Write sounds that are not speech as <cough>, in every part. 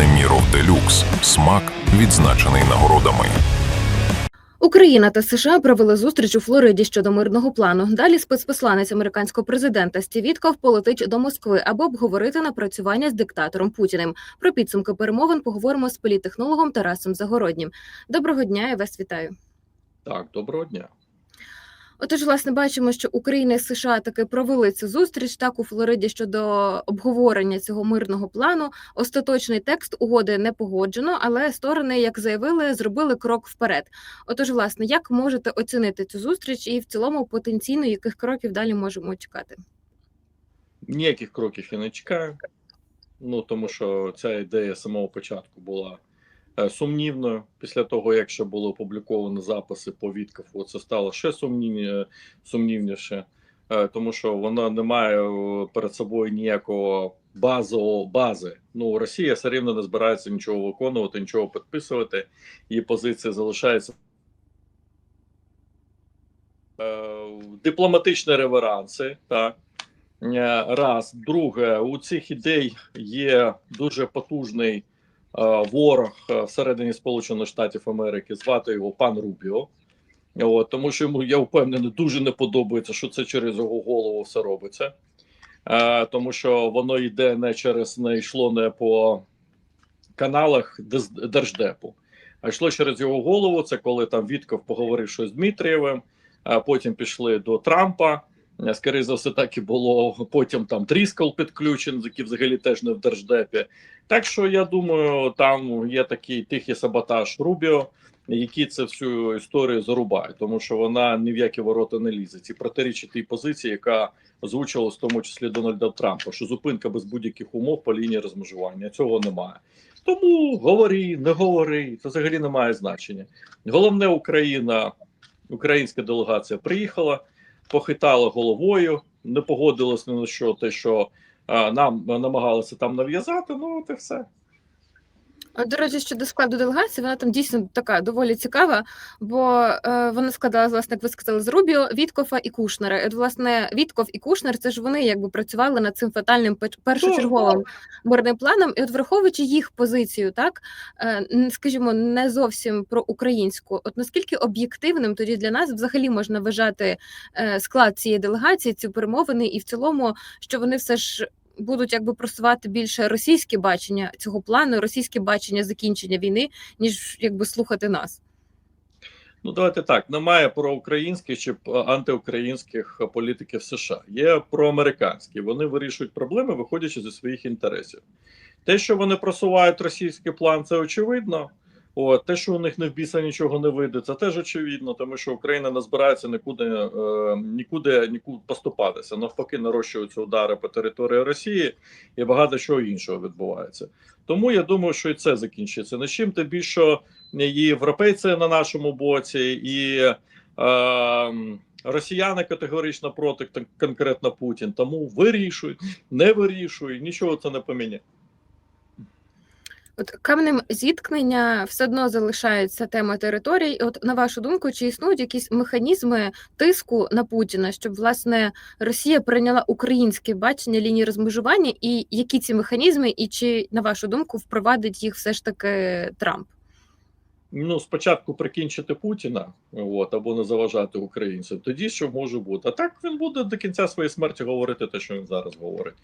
Неміров Делюкс. Смак відзначений нагородами. Україна та США провели зустріч у Флориді щодо мирного плану. Далі спецпосланець американського президента Стів Вітков полетить до Москви, аби обговорити напрацювання з диктатором Путіним. Про підсумки перемовин поговоримо з політтехнологом Тарасом Загороднім. Доброго дня, я вас вітаю. Так, доброго дня. Отож, власне, бачимо, що Україна і США таки провели цю зустріч так у Флориді щодо обговорення цього мирного плану. Остаточний текст угоди не погоджено, але сторони, як заявили, зробили крок вперед. Отож, власне, як можете оцінити цю зустріч і в цілому потенційно яких кроків далі можемо чекати? Ніяких кроків я не чекаю. Ну тому що ця ідея самого початку була сумнівною. Після того, як ще були опубліковані записи по Віткафу, це стало ще сумнівні, сумнівніше, е, тому що вона не має е, перед собою ніякого базового бази. Ну Росія все рівно не збирається нічого виконувати, нічого підписувати. Її позиція залишається. Е, Дипломатичні реверанси, так Е, раз. Друге, у цих ідей є дуже потужний е, ворог е, всередині Сполучених Штатів Америки. Звати його пан Рубіо. От, тому що йому я впевнений, дуже не подобається, що це через його голову все робиться. Е, тому що воно йде не через не йшло не по каналах Держдепу, а йшло через його голову. Це коли там Вітков поговорив щось з Дмитрієвим, а потім пішли до Трампа. Е, Скоріше за все, так і було. Потім там Тріскал підключений, який взагалі теж не в держдепі. Так що я думаю, там є такий тихий саботаж Рубіо, який це всю історію зарубає, тому що вона ні в які ворота не лізе. Ці протирічить тій позиції, яка озвучувалась в тому числі Дональда Трампа, що зупинка без будь-яких умов по лінії розмежування. Цього немає. Тому говори, не говори, це взагалі не має значення. Головне, Україна, українська делегація приїхала похитала головою, не погодилась ні на що, те, що нам намагалися там нав'язати. Ну, от і все. От, До речі, щодо складу делегації, вона там дійсно така доволі цікава, бо е, вона складалася, власне, як ви сказали, з Рубіо, Віткофа і Кушнера. І, от, власне, Вітков і Кушнер це ж вони якби працювали над цим фатальним пер- першочерговим мирним планом. І от враховуючи їх позицію, так е, скажімо, не зовсім про українську. От наскільки об'єктивним тоді для нас взагалі можна вважати е, склад цієї делегації, ці перемовини, і в цілому, що вони все ж будуть якби просувати більше російське бачення цього плану, російське бачення закінчення війни, ніж якби слухати нас. Ну, давайте так. Немає проукраїнських чи п- антиукраїнських політиків США. Є проамериканські. Вони вирішують проблеми, виходячи зі своїх інтересів. Те, що вони просувають російський план, це очевидно. От, те, що у них не в біса нічого не вийде, це теж очевидно, тому що Україна не збирається нікуди, е, нікуди, нікуди поступатися. Навпаки, нарощуються удари по території Росії і багато чого іншого відбувається. Тому я думаю, що і це закінчиться. Не чим тим більше і європейці на нашому боці, і е, росіяни категорично проти конкретно Путін. Тому вирішуй, не вирішуй, нічого це не поміняє. От камнем зіткнення все одно залишається тема територій. От на вашу думку, чи існують якісь механізми тиску на Путіна, щоб власне Росія прийняла українське бачення лінії розмежування, і які ці механізми, і чи на вашу думку впровадить їх все ж таки Трамп? Ну, спочатку прикінчити Путіна, от, або не заважати українцям, тоді що може бути. А так він буде до кінця своєї смерті говорити те, що він зараз говорить.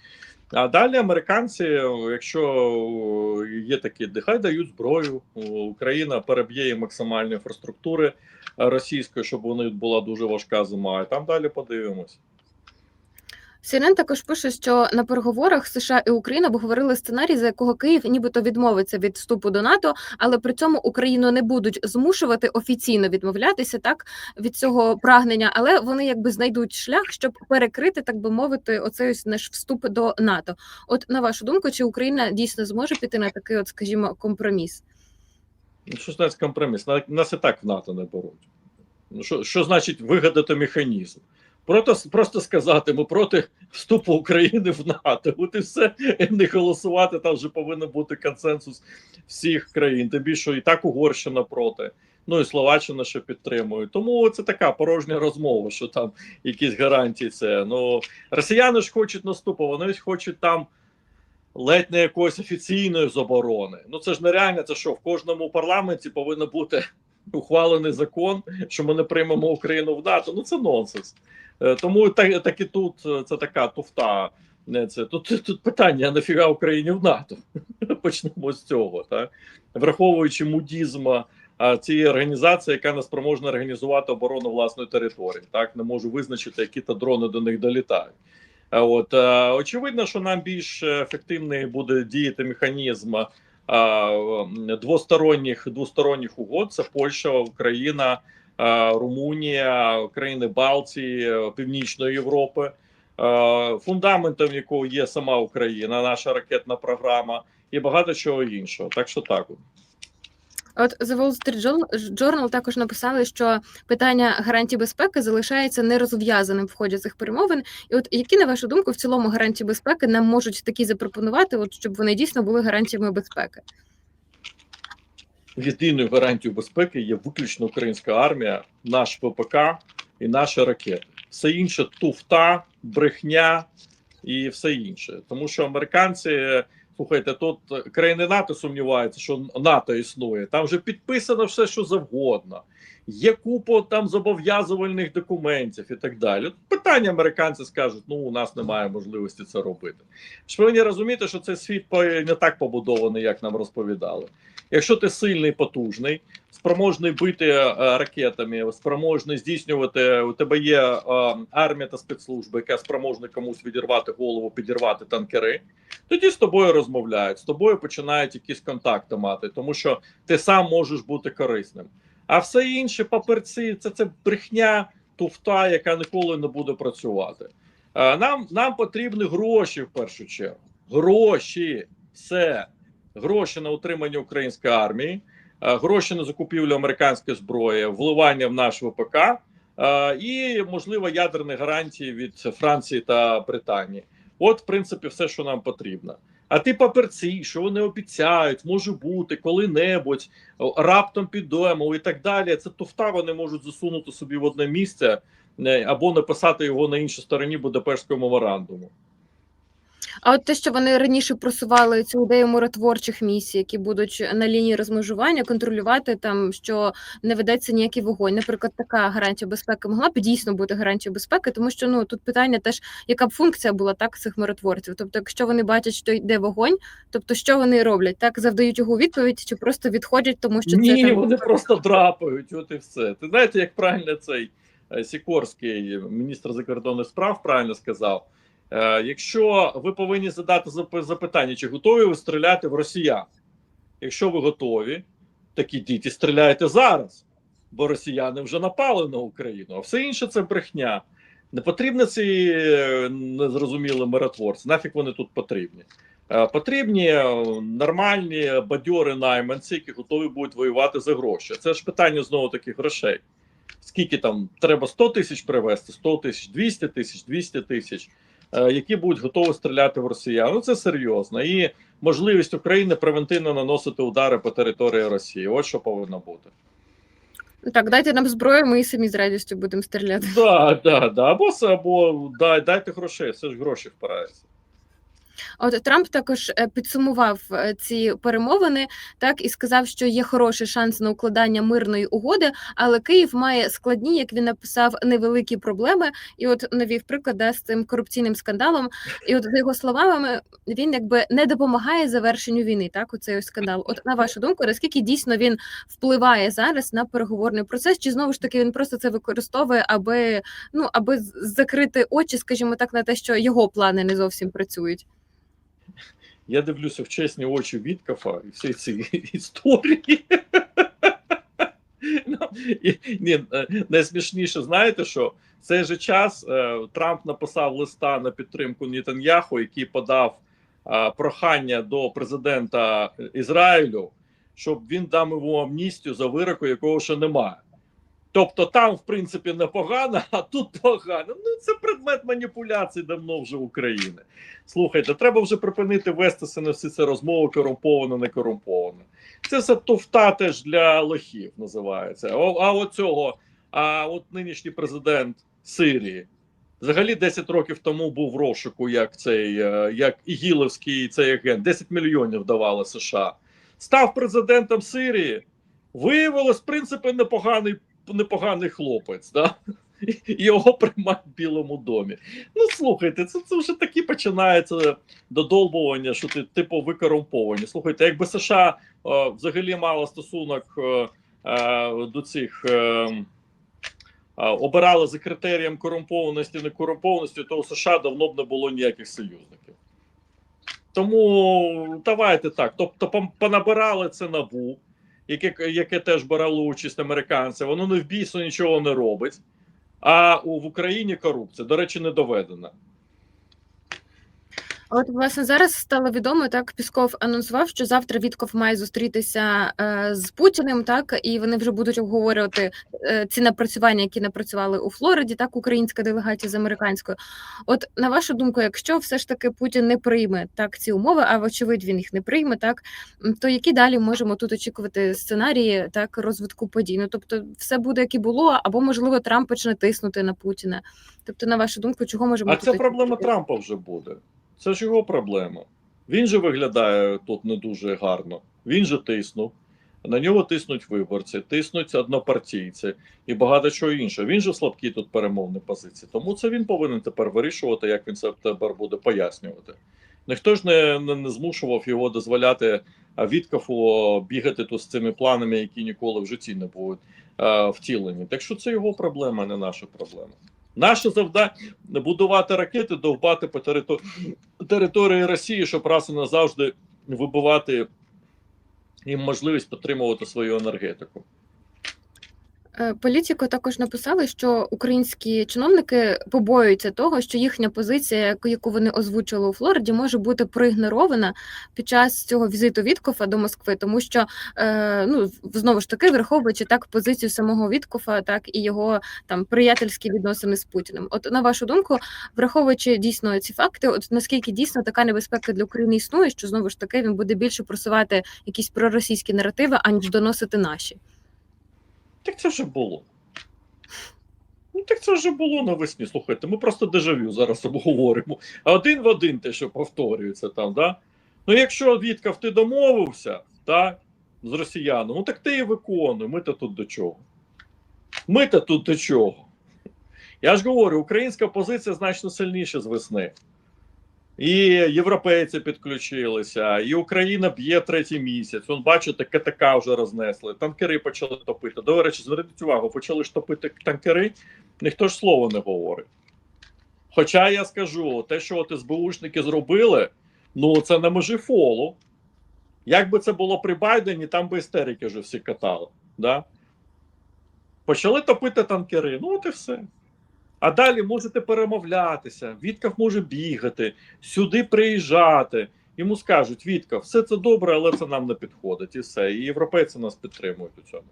А далі американці, якщо є такі, нехай дають зброю, Україна переб'є максимальні інфраструктури російської, щоб них була дуже важка зима. І там далі подивимось. CNN також пише, що на переговорах США і Україна обговорили сценарій, за якого Київ нібито відмовиться від вступу до НАТО, але при цьому Україну не будуть змушувати офіційно відмовлятися так від цього прагнення, але вони якби знайдуть шлях, щоб перекрити, так би мовити, оцей ось наш вступ до НАТО. От на вашу думку, чи Україна дійсно зможе піти на такий, от скажімо, компроміс? Ну, Що значить компроміс? На- Нас і так в НАТО не беруть. Ну, що, що значить вигадати механізм? Просто, просто сказати, ми проти вступу України в НАТО. От і все, не голосувати. Там вже повинен бути консенсус всіх країн. Тим більше і так Угорщина проти. Ну і Словаччина ще підтримує. Тому це така порожня розмова, що там якісь гарантії. Це ну росіяни ж хочуть наступу, вони ж хочуть там ледь не якоїсь офіційної заборони. Ну це ж нереально. Це що в кожному парламенті повинен бути ухвалений закон, що ми не приймемо Україну в НАТО. Ну це нонсенс. Е, Тому так, так і тут е, це така туфта. Не це тут, тут питання: нафіга Україні в НАТО? <laughs> Почнемо з цього, так враховуючи мудізм а, цієї організації, яка не спроможна організувати оборону власної території, так не можу визначити, які то дрони до них долітають. От е, очевидно, що нам більш ефективний буде діяти механізм двосторонніх двосторонніх угод. Це Польща, Україна, Румунія, країни Балтії, е, Північної Європи, е, фундаментом якого є сама Україна, наша ракетна програма і багато чого іншого. Так що так. от. The Wall Street Journal також написали, що питання гарантій безпеки залишається нерозв'язаним в ході цих перемовин. І от які, на вашу думку, в цілому гарантії безпеки нам можуть такі запропонувати, от щоб вони дійсно були гарантіями безпеки? Єдиною гарантією безпеки є виключно українська армія, наш ВПК і наші ракети. Все інше туфта, брехня і все інше. Тому що американці, слухайте, тут країни НАТО сумніваються, що НАТО існує. Там вже підписано все, що завгодно. Є купа там зобов'язувальних документів і так далі. Питання американці скажуть: ну у нас немає можливості це робити. Ж повинні розуміти, що цей світ не так побудований, як нам розповідали. Якщо ти сильний, потужний, спроможний бити е, ракетами, спроможний здійснювати, у тебе є е, армія та спецслужби, яка спроможна комусь відірвати голову, підірвати танкери, тоді з тобою розмовляють, з тобою починають якісь контакти мати, тому що ти сам можеш бути корисним. А все інше, паперці, це, це брехня, туфта, яка ніколи не буде працювати. Е, Нам, нам потрібні гроші в першу чергу. Гроші, все гроші на утримання української армії, е, гроші на закупівлю американської зброї, вливання в наш ВПК е, і можливо ядерні гарантії від Франції та Британії. От, в принципі, все, що нам потрібно. А ти паперці, що вони обіцяють, може бути коли-небудь, раптом підемо і так далі. Це туфта вони можуть засунути собі в одне місце е, або написати його на іншій стороні Будапештського меморандуму. А от те, що вони раніше просували цю ідею миротворчих місій, які будуть на лінії розмежування контролювати там, що не ведеться ніякий вогонь. Наприклад, така гарантія безпеки могла б дійсно бути гарантією безпеки, тому що ну тут питання теж, яка б функція була так цих миротворців. Тобто, якщо вони бачать, що йде вогонь, тобто що вони роблять? Так завдають його відповідь, чи просто відходять, тому що Ні, це там вони просто драпають, от і все. Ти знаєте, як правильно цей е, Сікорський, міністр закордонних справ, правильно сказав. Е, якщо ви повинні задати запитання, чи готові ви стріляти в росіян? Якщо ви готові, так ідіть і стріляйте зараз, бо росіяни вже напали на Україну, а все інше це брехня. Не потрібні ці е, незрозумілі миротворці. Нафіг вони тут потрібні. Е, Потрібні нормальні бадьори найманці, які готові будуть воювати за гроші. Це ж питання знову таки грошей. Скільки там треба 100 тисяч привезти, 100 тисяч, 200 тисяч, 200 тисяч, які будуть готові стріляти в росіян. Ну це серйозно. І можливість України превентивно наносити удари по території Росії. От що повинно бути. так, дайте нам зброю, ми і самі з радістю будемо стріляти. Да, да, да. Або це, або дай, дайте грошей, це ж гроші впираються. От Трамп також е, підсумував е, ці перемовини, так і сказав, що є хороший шанс на укладання мирної угоди, але Київ має складні, як він написав, невеликі проблеми. І от навів приклад да, з цим корупційним скандалом. І от за його словами, він якби не допомагає завершенню війни. Так, оцей ось скандал. От на вашу думку, наскільки дійсно він впливає зараз на переговорний процес? Чи знову ж таки він просто це використовує, аби ну аби закрити очі, скажімо так, на те, що його плани не зовсім працюють? Я дивлюся в чесні очі Віткафа і всі ці <laughs> історії. <laughs> Ну, ні, е, найсмішніше, знаєте що? В цей же час е, Трамп написав листа на підтримку Нетаньяху, який подав е, прохання до президента Ізраїлю, щоб він дав йому амністію за вироку, якого ще немає. Тобто там, в принципі, непогано, а тут погано. Ну це предмет маніпуляцій давно вже України. Слухайте, треба вже припинити вестися на всі ці розмови корумповано, не корумповано. Це все туфта теж для лохів називається. А от цього, а от нинішній президент Сирії, Взагалі 10 років тому був в розшуку як цей, е, як Ігіловський цей агент, 10 мільйонів давали США. Став президентом Сирії. Виявилось, в принципі, непоганий, непоганий хлопець. Да? І Його приймають в Білому домі. Ну слухайте, це, це вже такі починається додолбування, що ти типу викорумповані. Слухайте, якби США е, взагалі мало стосунок е, е, до цих. Е, обирали за критерієм корумпованості, не корумпованості, то у США давно б не було ніяких союзників. Тому давайте так. Тобто, понабирали це набу, яке, яке теж брало участь американці. Воно не в бійсу нічого не робить. А в Україні корупція, до речі, не доведена. От власне зараз стало відомо, так Пісков анонсував, що завтра Вітков має зустрітися е, з Путіним, так і вони вже будуть обговорювати е, ці напрацювання, які напрацювали у Флориді, так українська делегація з американською. От на вашу думку, якщо все ж таки Путін не прийме так ці умови, а вочевидь він їх не прийме, так то які далі можемо тут очікувати сценарії так розвитку подій? Ну тобто, все буде як і було, або можливо Трамп почне тиснути на Путіна. Тобто, на вашу думку, чого можемо А тут це проблема? Трампа вже буде. Це ж його проблема. Він же виглядає тут не дуже гарно. Він же тиснув. На нього тиснуть виборці, тиснуть однопартійці і багато чого іншого. Він же в слабкій тут перемовній позиції. Тому це він повинен тепер вирішувати, як він це тепер буде пояснювати. Ніхто ж не, не, не змушував його дозволяти а, Віткафу бігати тут з цими планами, які ніколи в житті не будуть а, втілені. Так що це його проблема, а не наша проблема. Наше завдання будувати ракети, довбати по територ... території Росії, щоб раз і назавжди вибивати їм можливість підтримувати свою енергетику. Е, Політико також написали, що українські чиновники побоюються того, що їхня позиція, яку- вони озвучили у Флориді, може бути проігнорована під час цього візиту Віткофа до Москви, тому що е, ну знову ж таки, враховуючи так позицію самого Віткофа, так і його там приятельські відносини з Путіним. От на вашу думку, враховуючи дійсно ці факти, от наскільки дійсно така небезпека для України існує, що знову ж таки він буде більше просувати якісь проросійські наративи, аніж доносити наші. Так це вже було. Ну, так це вже було навесні. Слухайте, ми просто дежавю зараз обговоримо. А один в один те, що повторюється там, да? Ну, якщо Віткав, ти домовився, так, з росіяном, ну так ти і виконуй. Ми-то тут до чого? Ми-то тут до чого? Я ж говорю, українська позиція значно сильніша з весни. І європейці підключилися, і Україна б'є третій місяць. Он бачите, КТК вже рознесли, танкери почали топити. До речі, зверніть увагу, почали ж топити танкери, ніхто ж слова не говорить. Хоча я скажу, те, що от СБУшники зробили, ну це на межі фолу. Як би це було при Байдені, там би істерики вже всі катали. Да? Почали топити танкери, ну от і все. А далі можете перемовлятися. Віткав може бігати, сюди приїжджати. Йому скажуть: Віткав, все це добре, але це нам не підходить. І все. І європейці нас підтримують у цьому.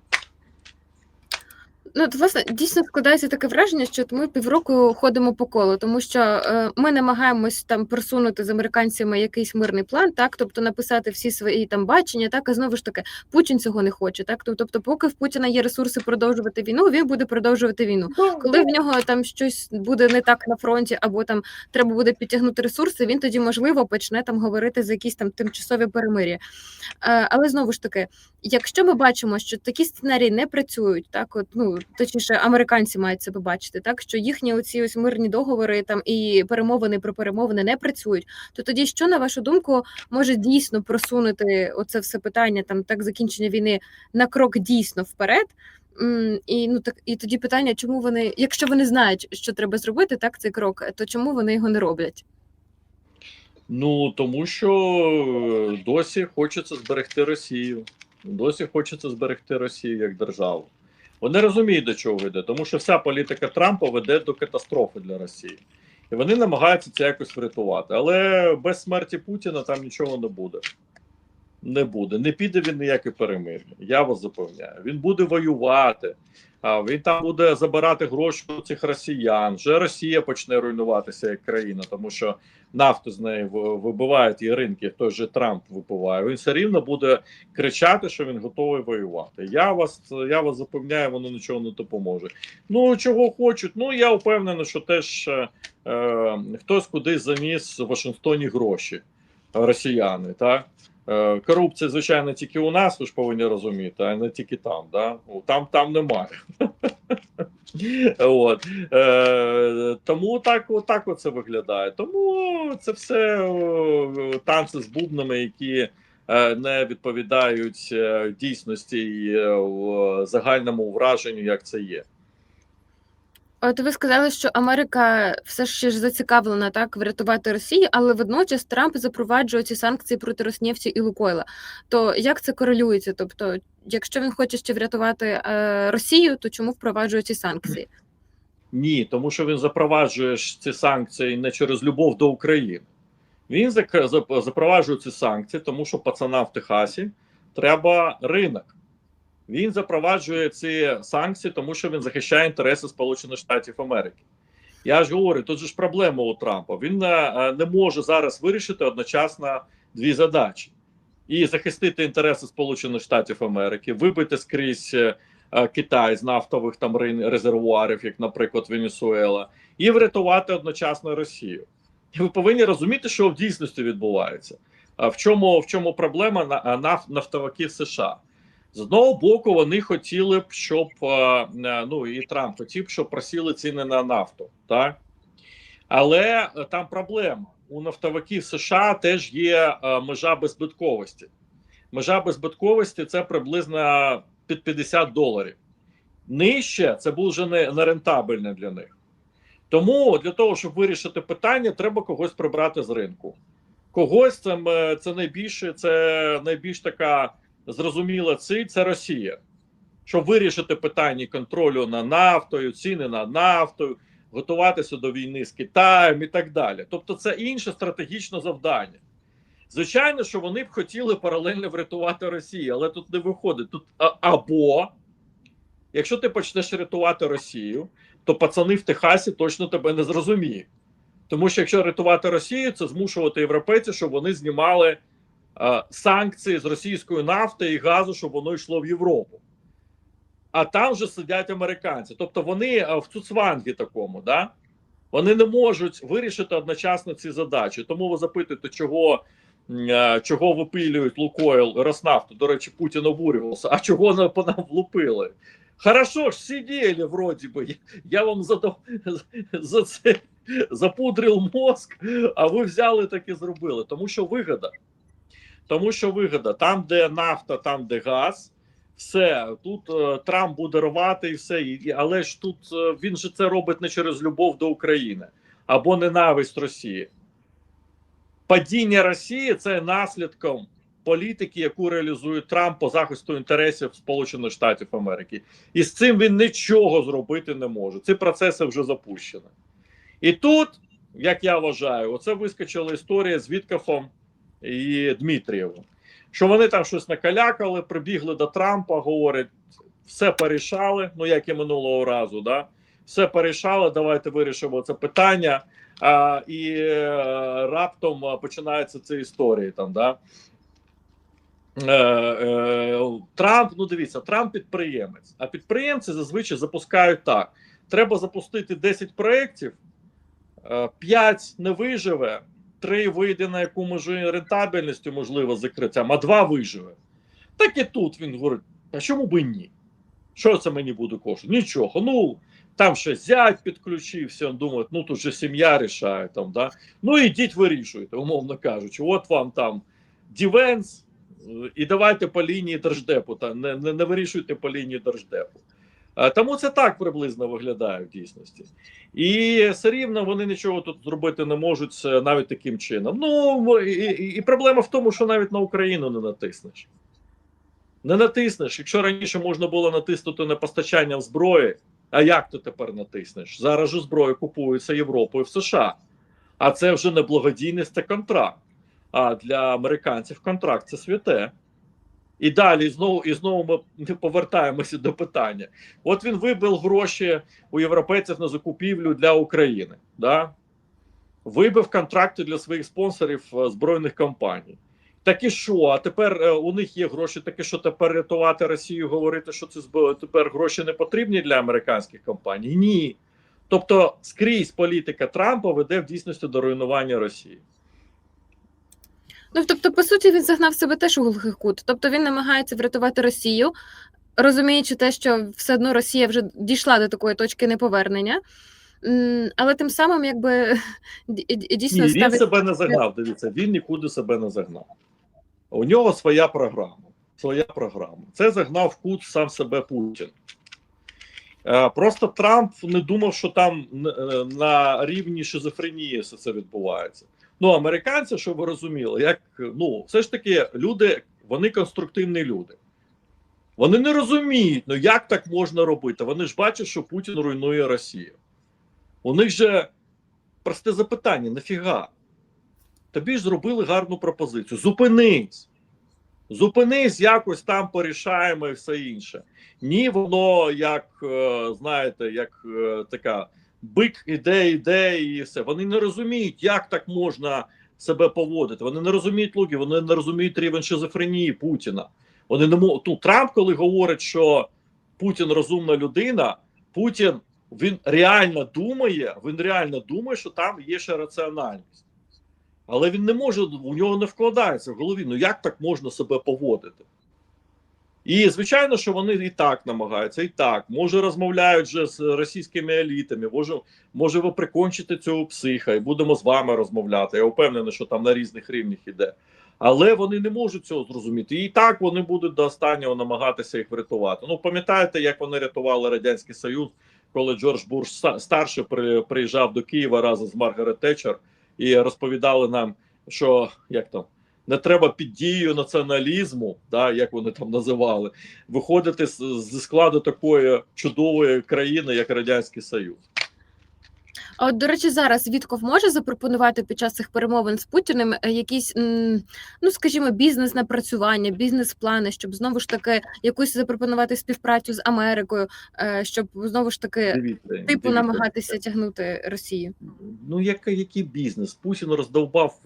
Ну, от, власне, дійсно складається таке враження, що ми півроку ходимо по колу, тому що е, ми намагаємось там просунути з американцями якийсь мирний план, так, тобто написати всі свої там бачення, так, а знову ж таки, Путін цього не хоче. Так, тобто, поки в Путіна є ресурси продовжувати війну, він буде продовжувати війну. Коли в нього там щось буде не так на фронті, або там треба буде підтягнути ресурси, він тоді можливо почне там говорити за якісь там тимчасові перемир'я. Е, але знову ж таки, якщо ми бачимо, що такі сценарії не працюють, так от ну точніше, американці мають це побачити, так що їхні оці ось мирні договори там і перемовини про перемовини не працюють. То тоді, що на вашу думку може дійсно просунути оце все питання, там так закінчення війни на крок дійсно вперед? І ну так і тоді питання, чому вони, якщо вони знають, що треба зробити, так цей крок, то чому вони його не роблять? Ну тому що досі хочеться зберегти Росію. Досі хочеться зберегти Росію як державу. Вони розуміють, до чого веде, тому що вся політика Трампа веде до катастрофи для Росії. І вони намагаються це якось врятувати. Але без смерті Путіна там нічого не буде. Не буде. Не піде він ніяке перемир'я. Я вас запевняю. Він буде воювати. А він там буде забирати гроші у цих росіян. Вже Росія почне руйнуватися як країна, тому що нафту з неї вибивають і ринки, той же Трамп випиває, він все рівно буде кричати, що він готовий воювати. Я вас я вас запевняю, воно нічого не допоможе. Ну чого хочуть? Ну я впевнений, що теж е, е, хтось кудись заніс в Вашингтоні гроші, росіяни. Так? Е, корупція, звичайно, тільки у нас, ви ж повинні розуміти, а не тільки там. Да? Там, там немає. От. Е, тому так, так оце виглядає. Тому це все танці з бубнами, які е, не відповідають е, дійсності і загальному враженню, як це є. От ви сказали, що Америка все ще ж зацікавлена так врятувати Росію, але водночас Трамп запроваджує ці санкції проти Роснефті і Лукойла. То як це корелюється? Тобто, якщо він хоче ще врятувати е, Росію, то чому впроваджує ці санкції? Ні, тому що він запроваджує ці санкції не через любов до України. Він запроваджує ці санкції, тому що пацанам в Техасі треба ринок. Він запроваджує ці санкції, тому що він захищає інтереси Сполучених Штатів Америки. Я ж говорю, тут же ж проблема у Трампа. Він е, е, не може зараз вирішити одночасно дві задачі: і захистити інтереси Сполучених Штатів Америки, вибити скрізь е, Китай з нафтових там резервуарів, як, наприклад, Венесуела, і врятувати одночасно Росію. І ви повинні розуміти, що в дійсності відбувається. В чому в чому проблема нафтовиків США? З одного боку, вони хотіли б, щоб е, е, ну і Трамп хотів, щоб просіли ціни на нафту, так але е, там проблема у нафтовиків США теж є межа беззбитковості. Межа беззбитковості це приблизно під 50 доларів. Нижче це буде вже не, не рентабельне для них. Тому для того, щоб вирішити питання, треба когось прибрати з ринку. Когось це, це найбільше, це найбільш така зрозуміла ціль це Росія. Щоб вирішити питання контролю на нафтою, ціни на нафтою, готуватися до війни з Китаєм і так далі. Тобто, це інше стратегічне завдання. Звичайно, що вони б хотіли паралельно врятувати Росію, але тут не виходить. Тут або якщо ти почнеш рятувати Росію, то пацани в Техасі точно тебе не зрозуміють. Тому що якщо рятувати Росію, це змушувати європейців, щоб вони знімали санкції з російської нафти і газу, щоб воно йшло в Європу. А там вже сидять американці. Тобто вони е, в цуцвангі такому, да? вони не можуть вирішити одночасно ці задачі. Тому ви запитуєте, чого, е, чого випилюють Лукойл Роснафту. До речі, Путін обурювався. А чого по нам влупили? Хорошо ж сиділи, вроді би. Я- Я вам задав за це запудрив мозк, а ви взяли так і зробили. Тому що вигода. Тому що вигода, там, де нафта, там, де газ, все тут е, Трамп буде рвати і все. І, але ж тут е, він же це робить не через любов до України або ненависть Росії. Падіння Росії це наслідком політики, яку реалізує Трамп по захисту інтересів Сполучених Штатів Америки, і з цим він нічого зробити не може. Ці процеси вже запущені. І тут, як я вважаю, оце вискочила історія з Віткафом і Дмитрієвим. Що вони там щось накалякали, прибігли до Трампа, говорять, все порішали, ну як і минулого разу, да? все порішали, давайте вирішимо це питання. А, і е, раптом а, починаються ці історії там, да. Е, е, Трамп, ну дивіться, Трамп підприємець, а підприємці зазвичай запускають так: треба запустити 10 проєктів, 5 не виживе, 3 вийде на яку межу рентабельністю, можливо, закриттям, а 2 виживе. Так і тут він говорить: а чому би ні? Що це мені буде коштувати? Нічого. Ну, там ще зять підключився, думає, ну тут же сім'я рішає там, да? Ну ідіть вирішуйте, умовно кажучи, от вам там дівенс, і давайте по лінії держдепу, та не, не, не вирішуйте по лінії держдепу. Е, Тому це так приблизно виглядає в дійсності. І все рівно вони нічого тут зробити не можуть е, навіть таким чином. Ну і, і, проблема в тому, що навіть на Україну не натиснеш. Не натиснеш. Якщо раніше можна було натиснути на постачання зброї, а як ти тепер натиснеш? Зараз же зброя купується Європою в США. А це вже не благодійність, це контракт. А для американців контракт це святе. І далі знову і знову ми повертаємося до питання. От він вибив гроші у європейців на закупівлю для України. Да? вибив контракти для своїх спонсорів е, збройних компаній. Так і що? А тепер е, у них є гроші. Так що тепер рятувати Росію, говорити, що це тепер гроші не потрібні для американських компаній? Ні. Тобто скрізь політика Трампа веде в дійсності до руйнування Росії. Ну тобто, по суті, він загнав себе теж у глухий кут. Тобто він намагається врятувати Росію, розуміючи те, що все одно Росія вже дійшла до такої точки неповернення. Але тим самим, якби <laughs> ді- ді- Ні, дійсно він себе не загнав. Дивіться, він нікуди себе не загнав. У нього своя програма. Своя програма. Це загнав в кут сам себе Путін. Е, Просто Трамп не думав, що там е, на рівні шизофренії все це відбувається. Ну, американці, щоб ви розуміли, як ну, все ж таки, люди, вони конструктивні люди. Вони не розуміють, ну як так можна робити. Вони ж бачать, що Путін руйнує Росію. У них же просте запитання: нафіга? Тобі ж зробили гарну пропозицію. Зупинись. Зупинись, якось там порішаємо і все інше. Ні, воно як, е, знаєте, як е, така бик іде, іде, і все. Вони не розуміють, як так можна себе поводити. Вони не розуміють логіки, вони не розуміють рівень шизофренії Путіна. Вони не можуть. Ну, Трамп, коли говорить, що Путін розумна людина, Путін він реально думає, він реально думає, що там є ще раціональність. Але він не може, у нього не вкладається в голові. Ну як так можна себе поводити? І звичайно, що вони і так намагаються, і так. Може, розмовляють вже з російськими елітами, може, може ви прикончите цього психа, і будемо з вами розмовляти. Я впевнений, що там на різних рівнях іде. Але вони не можуть цього зрозуміти. І так вони будуть до останнього намагатися їх врятувати. Ну, пам'ятаєте, як вони рятували Радянський Союз, коли Джордж ста- старший при, приїжджав до Києва разом з Маргарет Тетчер і розповідали нам, що як там не треба під дією націоналізму, да, як вони там називали, виходити з, зі складу такої чудової країни, як Радянський Союз. А от, до речі, зараз Вітков може запропонувати під час цих перемовин з Путіним е, якісь, ну скажімо, бізнес-напрацювання, бізнес-плани, щоб знову ж таки якусь запропонувати співпрацю з Америкою, е, щоб знову ж таки Дивіться, типу дивіться. намагатися тягнути Росію. Ну, який, який бізнес? Путін роздовбав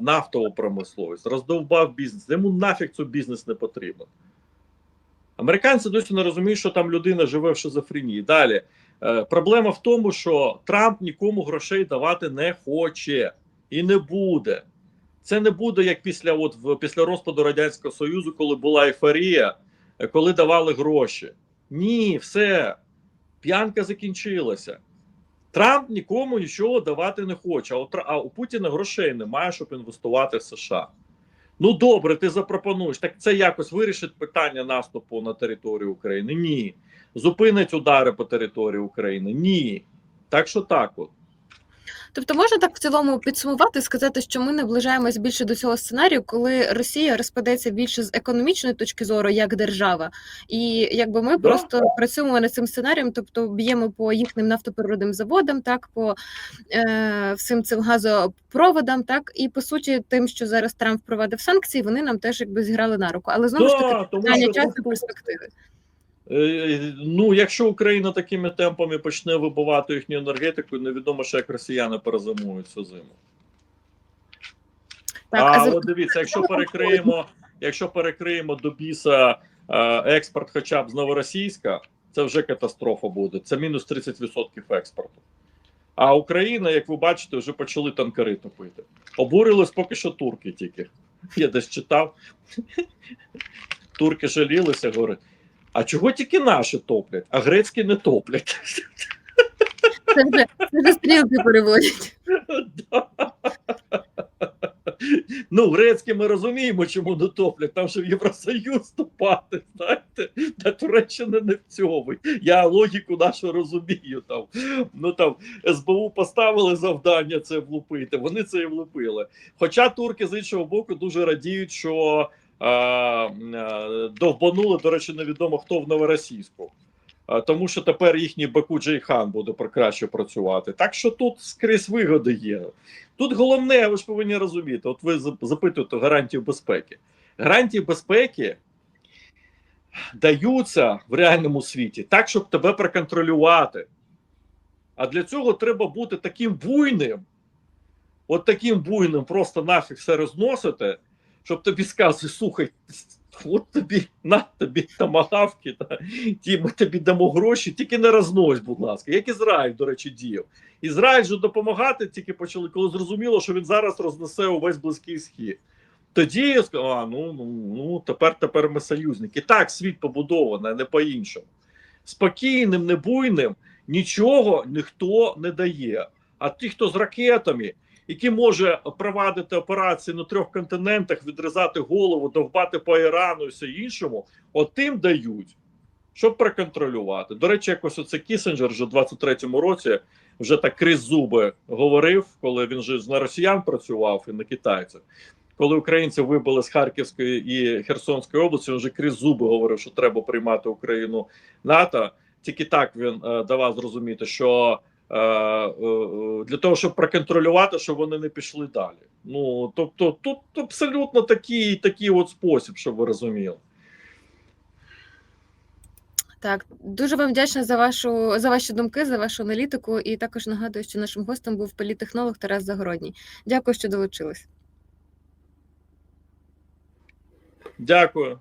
нафтову промисловість, роздовбав бізнес. Йому нафіг цей бізнес не потрібен. Американці досі не розуміють, що там людина живе в шизофренії. Далі. Е, проблема в тому, що Трамп нікому грошей давати не хоче і не буде. Це не буде як після, от, в- після розпаду Радянського Союзу, коли була ейфорія, е, коли давали гроші. Ні, все. П'янка закінчилася. Трамп нікому нічого давати не хоче. А у, а у Путіна грошей немає, щоб інвестувати в США. Ну добре, ти запропонуєш. Так це якось вирішить питання наступу на територію України? Ні. Зупинить удари по території України? Ні. Так що так от. Тобто можна так в цілому підсумувати, сказати, що ми наближаємось більше до цього сценарію, коли Росія розпадеться більше з економічної точки зору як держава, і якби ми Да. просто працюємо над цим сценарієм, тобто б'ємо по їхнім нафтопереробним заводам, так по е, всім цим газопроводам, так і по суті, тим, що зараз Трамп впровадив санкції, вони нам теж якби зіграли на руку. Але знову ж таки питання часу перспективи. Е, Ну, якщо Україна такими темпами почне вибивати їхню енергетику, невідомо ще як росіяни перезимують цю зиму. Так, а за- от дивіться, якщо перекриємо, якщо перекриємо до біса е, експорт, хоча б з новоросійська, це вже катастрофа буде. Це мінус 30% експорту. А Україна, як ви бачите, вже почали танкери топити. Обурились поки що турки тільки. Я десь читав. Турки жалілися, говорять. А чого тільки наші топлять, а грецькі не топлять? це вже це вже стрілки переводять. Да. <laughs> Ну, грецькі ми розуміємо, чому не топлять. Там ще в Євросоюз вступати, знаєте, та Туреччина не в цьому. Я логіку нашу розумію. Там. Ну там СБУ поставили завдання це влупити, вони це і влупили. Хоча турки з іншого боку дуже радіють, що довбанули, до речі, невідомо хто в новоросійську. Тому що тепер їхній Баку Джейхан буде краще працювати. Так що тут скрізь вигоди є. Тут головне, ви ж повинні розуміти. От ви запитуєте гарантію безпеки. Гарантії безпеки даються в реальному світі так, щоб тебе проконтролювати. А для цього треба бути таким буйним, от таким буйним просто нафіг все розносити, щоб тобі сказали, слухай, от тобі на тобі тамагавки, та, ті, ми тобі дамо гроші, тільки не рознось, будь ласка. Як Ізраїль, до речі, діяв. Ізраїль же допомагати тільки почали, коли зрозуміло, що він зараз рознесе увесь близький схід. Тоді я сказав, а ну, ну, ну тепер, тепер ми союзники. Так, світ побудований, не по-іншому. Спокійним, небуйним нічого ніхто не дає. А ті, хто з ракетами, які може провадити операції на трьох континентах, відрізати голову, довбати по Ірану і все іншому, от тим дають, щоб проконтролювати. До речі, якось оце Кісінджер вже в 23-му році вже так крізь зуби говорив, коли він же на росіян працював і на китайців. Коли українці вибили з Харківської і Херсонської області, він вже крізь зуби говорив, що треба приймати Україну НАТО. Тільки так він е, давав зрозуміти, що для того, щоб проконтролювати, щоб вони не пішли далі. Ну тобто, тут абсолютно такий, такий от спосіб, щоб ви розуміли. Так, дуже вам вдячна за вашу за ваші думки, за вашу аналітику. І також нагадую, що нашим гостем був політтехнолог Тарас Загородній. Дякую, що долучились. Дякую.